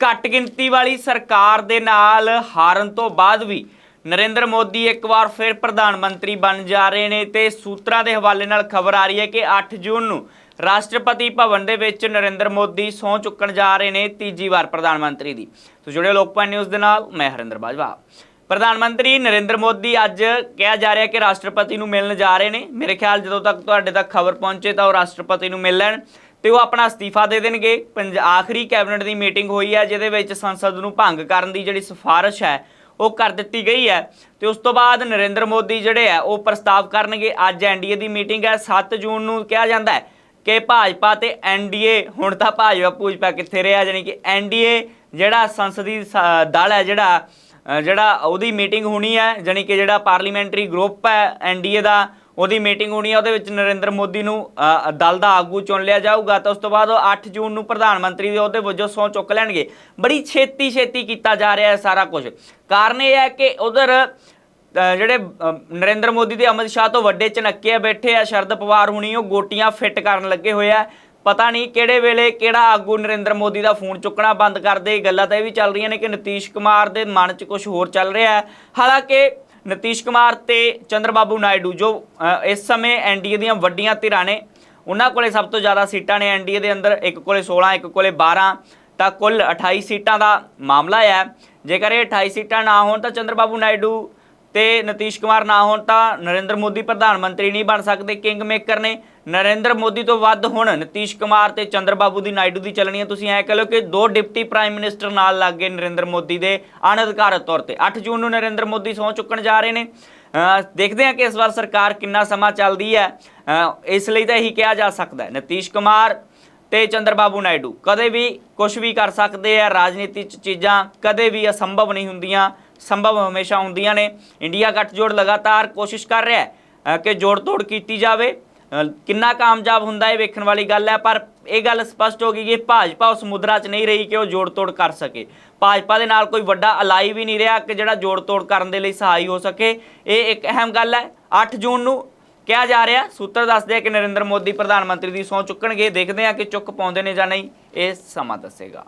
ਘੱਟ ਗਿਣਤੀ ਵਾਲੀ ਸਰਕਾਰ ਦੇ ਨਾਲ ਹਾਰਨ ਤੋਂ ਬਾਅਦ ਵੀ ਨਰਿੰਦਰ ਮੋਦੀ ਇੱਕ ਵਾਰ ਫਿਰ ਪ੍ਰਧਾਨ ਮੰਤਰੀ ਬਣ ਜਾ ਰਹੇ ਨੇ ਤੇ ਸੂਤਰਾਂ ਦੇ ਹਵਾਲੇ ਨਾਲ ਖਬਰ ਆ ਰਹੀ ਹੈ ਕਿ 8 ਜੂਨ ਨੂੰ ਰਾਸ਼ਟਰਪਤੀ ਭਵਨ ਦੇ ਵਿੱਚ ਨਰਿੰਦਰ ਮੋਦੀ ਸਹੁੰ ਚੁੱਕਣ ਜਾ ਰਹੇ ਨੇ ਤੀਜੀ ਵਾਰ ਪ੍ਰਧਾਨ ਮੰਤਰੀ ਦੀ। ਸੋ ਜੁੜੇ ਲੋਕਪਾਲ ਨਿਊਜ਼ ਦੇ ਨਾਲ, ਮੈਂ ਹਰਿੰਦਰ ਬਾਜਵਾ। ਪ੍ਰਧਾਨ ਮੰਤਰੀ ਨਰਿੰਦਰ ਮੋਦੀ ਅੱਜ ਕਿਹਾ ਜਾ ਰਿਹਾ ਕਿ ਰਾਸ਼ਟਰਪਤੀ ਨੂੰ ਮਿਲਣ ਜਾ ਰਹੇ ਨੇ। ਮੇਰੇ ਖਿਆਲ ਜਦੋਂ ਤੱਕ ਤੁਹਾਡੇ ਤੱਕ ਖਬਰ ਪਹੁੰਚੇ ਤਾਂ ਉਹ ਰਾਸ਼ਟਰਪਤੀ ਨੂੰ ਮਿਲ ਲੈਣ ਤੇ ਉਹ ਆਪਣਾ ਅਸਤੀਫਾ ਦੇ ਦੇਣਗੇ। ਪੰਜ, ਆਖਰੀ ਕੈਬਨਿਟ ਦੀ ਮੀਟਿੰਗ ਹੋਈ ਹੈ, ਜਿਹਦੇ ਵਿੱਚ ਸੰਸਦ ਨੂੰ ਭੰਗ ਕਰਨ ਦੀ ਜਿਹੜੀ ਸਿਫਾਰਿਸ਼ ਹੈ, ਉਹ ਕਰ ਦਿੱਤੀ ਗਈ ਹੈ। ਤੇ ਉਸ ਤੋਂ ਬਾਅਦ ਨਰਿੰਦਰ ਮੋਦੀ ਜਿਹੜੇ ਆ ਉਹ ਪ੍ਰਸਤਾਵ ਕਰਨਗੇ। ਅੱਜ ਐਨਡੀਏ ਦੀ ਮੀਟਿੰਗ ਹੈ 7 ਜੂਨ ਨੂੰ ਕਿਹਾ ਜਾਂਦਾ ਹੈ ਕਿ ਭਾਜਪਾ ਤੇ ਐਨਡੀਏ ਹੁਣ ਤਾਂ ਭਾਜਪਾ ਪੂਜਪਾ ਕਿੱਥੇ ਰਿਹਾ ਜਾਨੀ ਕਿ ਐਨਡੀਏ ਜਿਹੜਾ ਸੰਸਦੀ ਸ- ਦਲ ਹੈ, ਜਿਹੜਾ ਜਿਹੜਾ ਉਹਦੀ ਮੀਟਿੰਗ ਹੋਣੀ ਹੈ ਜਾਨੀ ਕਿ ਜਿਹੜਾ ਪਾਰਲੀਮੈਂਟਰੀ ਗਰੁੱਪ ਹੈ ਐਨਡੀਏ ਦਾ ਉਹਦੀ ਮੀਟਿੰਗ ਹੋਣੀ ਹੈ ਉਹਦੇ ਵਿੱਚ ਨਰਿੰਦਰ ਮੋਦੀ ਨੂੰ ਦਲ ਦਾ ਆਗੂ ਚੁਣ ਲਿਆ ਜਾਊਗਾ। ਤਾਂ ਉਸ ਤੋਂ ਬਾਅਦ ਉਹ 8 ਜੂਨ ਨੂੰ ਪ੍ਰਧਾਨ ਮੰਤਰੀ ਦੇ ਉਹਦੇ ਵਜੋਂ ਸਹੁੰ ਚੁੱਕ ਲੈਣਗੇ। ਬੜੀ ਛੇਤੀ ਛੇਤੀ ਕੀਤਾ ਜਾ ਰਿਹਾ ਹੈ ਸਾਰਾ ਕੁਝ। ਕਾਰਨ ਇਹ ਹੈ ਕਿ ਉਧਰ ਜਿਹੜੇ ਨਰਿੰਦਰ ਮੋਦੀ ਤੇ ਅਮਿਤ ਸ਼ਾਹ ਤੋਂ ਵੱਡੇ ਚਨੱਕੇ ਆ, ਬੈਠੇ ਆ, ਸ਼ਰਦ ਪਵਾਰ ਹੁਣੀ, ਉਹ ਗੋਟੀਆਂ ਫਿੱਟ ਕਰਨ ਲੱਗੇ ਹੋਏ ਆ। ਪਤਾ ਨਹੀਂ ਕਿਹੜੇ ਵੇਲੇ ਕਿਹੜਾ ਆਗੂ ਨਰਿੰਦਰ ਮੋਦੀ ਦਾ ਫੋਨ ਚੁੱਕਣਾ ਬੰਦ ਕਰ ਦੇ। ਗੱਲਾਂ ਤਾਂ ਇਹ ਵੀ ਚੱਲ ਰਹੀਆਂ ਨੇ ਕਿ ਨਤੀਸ਼ ਕੁਮਾਰ ਦੇ ਮਨ 'ਚ ਕੁਝ ਹੋਰ ਚੱਲ ਰਿਹਾ ਹੈ। ਹਾਲਾਂਕਿ ਨਤੀਸ਼ ਕੁਮਾਰ ਤੇ ਚੰਦਰਬਾਬੂ ਨਾਇਡੂ, ਜੋ ਇਸ ਸਮੇਂ ਐਨਡੀਏ ਦੀਆਂ ਵੱਡੀਆਂ ਧਿਰਾਂ ਨੇ, ਉਹਨਾਂ ਕੋਲੇ ਸਭ ਤੋਂ ਜ਼ਿਆਦਾ ਸੀਟਾਂ ਨੇ ਐਨਡੀਏ ਦੇ ਅੰਦਰ, ਇੱਕ ਕੋਲੇ 16 ਇੱਕ ਕੋਲੇ 12 ਤਾਂ ਕੁੱਲ 28 ਸੀਟਾਂ ਦਾ ਮਾਮਲਾ ਹੈ। ਜੇਕਰ ਇਹ 28 ਸੀਟਾਂ ਨਾ ਹੋਣ ਤਾਂ ਚੰਦਰਬਾਬੂ ਨਾਇਡੂ ਤੇ ਨਤੀਸ਼ ਕੁਮਾਰ ਨਾ ਹੋਣ ਤਾਂ ਨਰਿੰਦਰ ਮੋਦੀ ਪ੍ਰਧਾਨ ਮੰਤਰੀ ਨਹੀਂ ਬਣ ਸਕਦੇ, ਕਿੰਗ ਮੇਕਰ ਨੇ। ਨਰਿੰਦਰ ਮੋਦੀ ਤੋਂ ਵੱਧ ਹੁਣ ਨਤੀਸ਼ ਕੁਮਾਰ ਤੇ ਚੰਦਰਬਾਬੂ ਦੀ ਨਾਇਡੂ ਦੀ ਚੱਲਣੀ ਹੈ ਤੁਸੀਂ ਐ ਕਹ ਲਓ ਕਿ ਦੋ ਡਿਪਟੀ ਪ੍ਰਾਈਮ ਮਿਨਿਸਟਰ ਨਾਲ ਲੱਗ ਗਏ ਨਰਿੰਦਰ ਮੋਦੀ ਦੇ ਅਣਅਧਿਕਾਰਤ ਤੌਰ ਤੇ। 8 ਜੂਨ ਨੂੰ ਨਰਿੰਦਰ ਮੋਦੀ ਸਹੁੰ ਚੁੱਕਣ ਜਾ ਰਹੇ ਨੇ। ਦੇਖਦੇ ਹਾਂ ਕਿ ਇਸ ਵਾਰ ਸਰਕਾਰ ਕਿੰਨਾ ਸਮਾਂ ਚੱਲਦੀ ਹੈ। ਇਸ ਲਈ ਤਾਂ ਇਹੀ ਕਿਹਾ ਜਾ ਸਕਦਾ ਹੈ। ਨਤੀਸ਼ ਕੁਮਾਰ ਤੇ ਚੰਦਰਬਾਬੂ ਨਾਇਡੂ ਕਦੇ ਵੀ ਕੁਝ ਵੀ ਕਰ ਸਕਦੇ ਆ। ਰਾਜਨੀਤੀ ਚ ਚੀਜ਼ਾਂ ਕਦੇ ਵੀ ਅਸੰਭਵ ਨਹੀਂ ਹੁੰਦੀਆਂ। ਸੰਭਵ ਹਮੇਸ਼ਾ ਹੁੰਦੀਆਂ ਨੇ। ਇੰਡੀਆ ਗੱਠਜੋੜ ਲਗਾਤਾਰ ਕੋਸ਼ਿਸ਼ ਕਰ ਰਿਹਾ ਹੈ ਕਿ ਜੋੜ ਤੋੜ ਕੀਤੀ ਜਾਵੇ। ਕਿੰਨਾ ਕਾਮਯਾਬ ਹੁੰਦਾ ਹੈ ਵੇਖਣ ਵਾਲੀ ਗੱਲ ਹੈ, ਪਰ ਇਹ ਗੱਲ ਸਪਸ਼ਟ ਹੋ ਗਈ ਕਿ ਭਾਜਪਾ ਉਸ ਮੁਦਰਾ 'ਚ ਨਹੀਂ ਰਹੀ ਕਿ ਉਹ ਜੋੜ ਤੋੜ ਕਰ ਸਕੇ। ਭਾਜਪਾ ਦੇ ਨਾਲ ਕੋਈ ਵੱਡਾ ਅਲਾਈ ਵੀ ਨਹੀਂ ਰਿਹਾ ਕਿ ਜਿਹੜਾ ਜੋੜ ਤੋੜ ਕਰਨ ਦੇ ਲਈ ਸਹਾਈ ਹੋ ਸਕੇ। ਇਹ ਇੱਕ ਅਹਿਮ ਗੱਲ ਹੈ। 8 ਜੂਨ ਨੂੰ ਕਿਹਾ ਜਾ ਰਿਹਾ, ਸੂਤਰ ਦੱਸਦੇ ਆ ਕਿ ਨਰਿੰਦਰ ਮੋਦੀ ਪ੍ਰਧਾਨ ਮੰਤਰੀ ਦੀ ਸਹੁੰ ਚੁੱਕਣਗੇ। ਦੇਖਦੇ ਆ ਕਿ ਚੁੱਕ ਪਾਉਂਦੇ ਨੇ ਜਾਂ ਨਹੀਂ, ਇਹ ਸਮਾਂ ਦੱਸੇਗਾ।